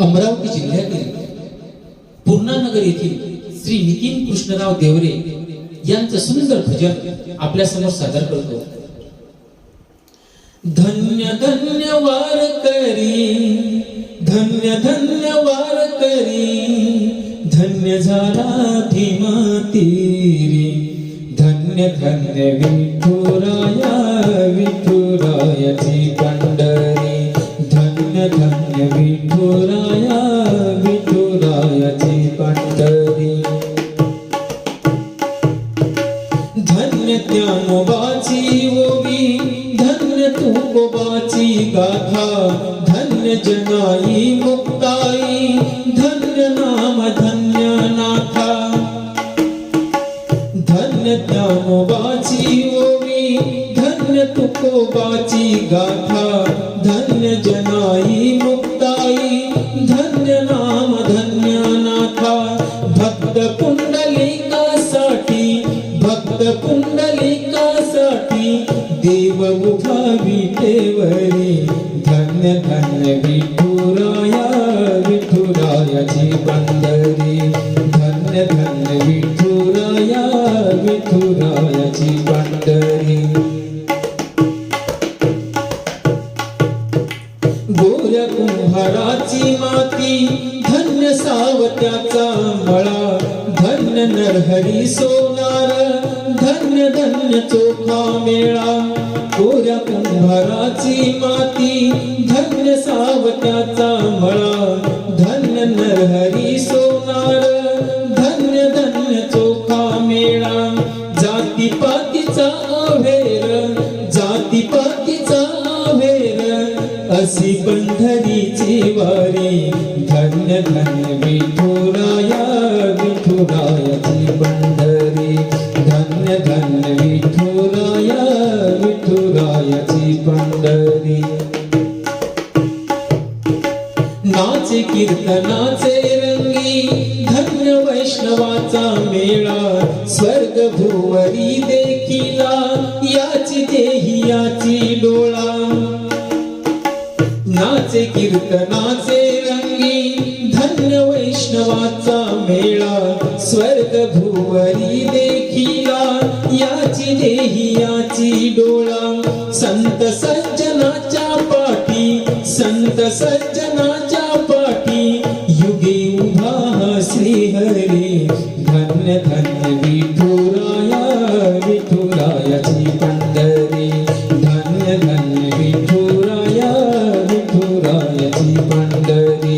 अमरावती जिल्ह्यातील पूर्णानगर येथील श्री नितीन कृष्णराव देवरे यांचं सुंदर भजन आपल्यासमोर सादर करतो. धन्य धन्य वारकरी धन्य धन्य वारकरी धन्य झाला भीमा तीरी धन्य धन्य विठुराया धन्य ज्ञानोबाची ओवी धन्य तुकोबाची गाथा धन्य जनाई मुक्ताई धन्य नाम धन्य नाथा धन्य ज्ञानोबाची ओवी धन्य तुकोबाची गाथा धन्य जनाई मुक्ताई धन्य नाम धन्य नाथा भक्त पुंडलिकासाठी भक्त पुंडलिकासाठी देव उभावी विटेवरी धन्य धन्य विठुराया विठुरायाची बंदरी. धन्य धन्य विठुराया विठुरायाची बंदरी. गोऱ्या माती धन्य सावत्याचा मळा धन्य नरहरी सोनार धन्य धन्य चोखा मेळा. कोऱ्या कुंभाराची माती धन्य सावत्याचा मळा धन्य नरहरी सोनार धन्य धन्य चोखा मेळा. जाती पातीचा आवेर जाती पातीचा आवेर असी पण वारी धन्य धन्य विठुराया विठुरायाची पंढरी धन्य धन्य विठुराया विठुरायाची पंढरी नाचे कीर्तनाचे रंगी धन्य वैष्णवाचा मेळा स्वर्ग भुवरी देखिला याची देही याची नाचे कीर्तनाचे रंगी धन्य वैष्णवाचा मेळा स्वर्ग भुवरी देखिला याची देही याची डोळा संत सज्जनाच्या पाठी संत सज्ज विठुरायाची